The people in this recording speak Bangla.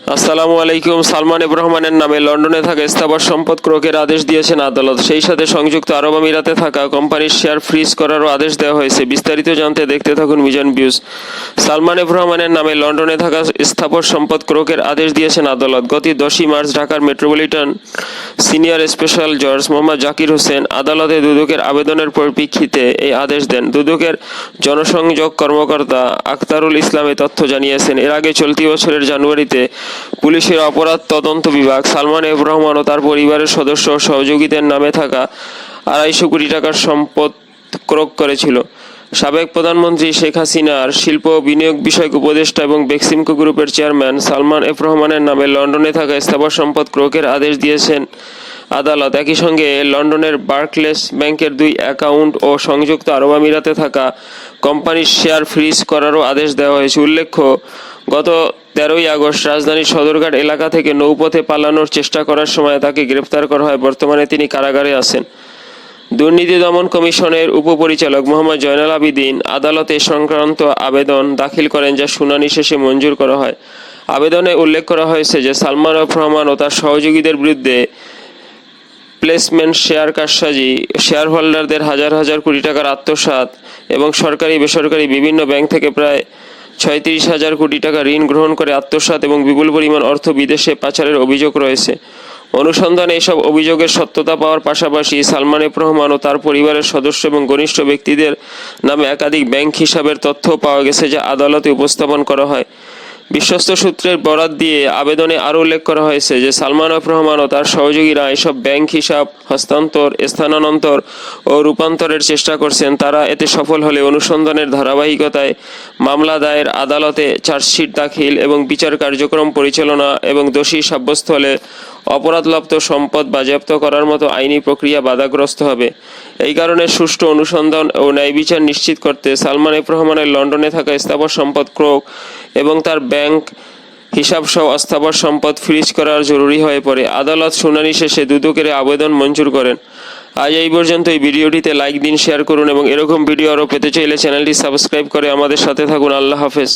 আসসালামু আলাইকুম। সালমান রহমানের নামে লন্ডনে থাকা স্থাবর সম্পদ ক্রোকের আদেশ দিয়েছেন আদালত। সেই সাথে সংযুক্ত আরব আমিরাতে থাকা কোম্পানির শেয়ার ফ্রিজ করারও আদেশ দেওয়া হয়েছে। বিস্তারিত জানতে দেখতে থাকুন মিজান বিউজ সালমান রহমানের নামে লন্ডনে থাকা স্থাবর সম্পদ ক্রোকের আদেশ দিয়েছেন আদালত। গত দশই মার্চ ঢাকার মেট্রোপলিটন সিনিয়র স্পেশাল জজ মোহাম্মদ জাকির হোসেন আদালতে দুদকের আবেদনের পরিপ্রেক্ষিতে এই আদেশ দেন। দুদকের জনসংযোগ কর্মকর্তা আখতারুল ইসলাম তথ্য জানিয়েছেন, এর আগে চলতি বছরের জানুয়ারিতে পুলিশের অপরাধ তদন্ত বিভাগ, সালমান এব রহমান ও তার পরিবারের সদস্য সহযোগীদের নামে থাকা আড়াইশো কোটি টাকার সম্পদ ক্রোক করেছিল। সাবেক প্রধানমন্ত্রী শেখ হাসিনার শিল্প বিনিয়োগ বিষয়ক উপদেষ্টা এবং বেক্সিমকো গ্রুপের চেয়ারম্যান সালমান এফ রহমানের নামে লন্ডনে থাকা স্থাবর সম্পদ ক্রোকের আদেশ দিয়েছেন আদালত। একই সঙ্গে লন্ডনের বার্কলেস ব্যাংকের দুই অ্যাকাউন্ট ও সংযুক্ত আরব আমিরাতে থাকা কোম্পানির শেয়ার ফ্রিজ করারও আদেশ দেওয়া হয়েছে। উল্লেখ্য গত তেরোই আগস্ট রাজধানীর সদরঘাট এলাকা থেকে নৌপথে পালানোর চেষ্টা করার সময় তাকে গ্রেপ্তার করা হয়। বর্তমানে তিনি কারাগারে আছেন। দুর্নীতি দমন কমিশনের উপপরিচালক মোহাম্মদ জয়নাল আবিদিন আদালতে সংক্রান্ত আবেদন দাখিল করেন যা শুনানি শেষে মঞ্জুর করা হয়। আবেদনে উল্লেখ করা হয়েছে যে সালমান রহমান ও তার সহযোগীদের বিরুদ্ধে প্লেসমেন্ট শেয়ার কারসাজি শেয়ার হোল্ডারদের হাজার হাজার কোটি টাকার আত্মসাৎ এবং সরকারি বেসরকারি বিভিন্ন ব্যাংক থেকে প্রায় ছয়ত্রিশ হাজার কোটি টাকা ঋণ গ্রহণ করে আত্মসাত এবং বিপুল পরিমাণ অর্থ বিদেশে পাচারের অভিযোগ রয়েছে। অনুসন্ধানে এসব অভিযোগের সত্যতা পাওয়ার পাশাপাশি সালমান এফ রহমান ও তার পরিবারের সদস্য এবং ঘনিষ্ঠ ব্যক্তিদের নামে একাধিক ব্যাংক হিসাবের তথ্য পাওয়া গেছে যা আদালতে উপস্থাপন করা হয়। বিশ্বস্ত সূত্রের বরাত দিয়ে আবেদনে আরও উল্লেখ করা হয়েছে যে সালমান এফ রহমান ও তার সহযোগীরা এসব ব্যাংক হিসাব, হস্তান্তর স্থানান্তর ও রূপান্তরের চেষ্টা করছেন। তারা এতে সফল হলে অনুসন্ধানের ধারাবাহিকতায় মামলা দায়ের, আদালতে চার্জশিট দাখিল এবং বিচার কার্যক্রম পরিচালনা এবং দোষী সাব্যস্ত হলে অপরাধলব্ধ সম্পদ বাজেয়াপ্ত করার মতো আইনি প্রক্রিয়া বাধাগ্রস্ত হবে। এই কারণে সুষ্ঠু অনুসন্ধান ও ন্যায় বিচার নিশ্চিত করতে সালমান এফ রহমানের লন্ডনে থাকা স্থাবর সম্পদ ক্রোক এবং তার ব্যাংক হিসাবসহ অস্থাবর সম্পদ ফ্রিজ করার জরুরি হয়ে পড়ে। আদালত শুনানি শেষে দুদকের আবেদন মঞ্জুর করেন। আজ এই পর্যন্ত এই ভিডিওটিতে লাইক দিন, শেয়ার করুন এবং এরকম ভিডিও আরও পেতে চাইলে চ্যানেলটি সাবস্ক্রাইব করে আমাদের সাথে থাকুন। আল্লাহ হাফেজ।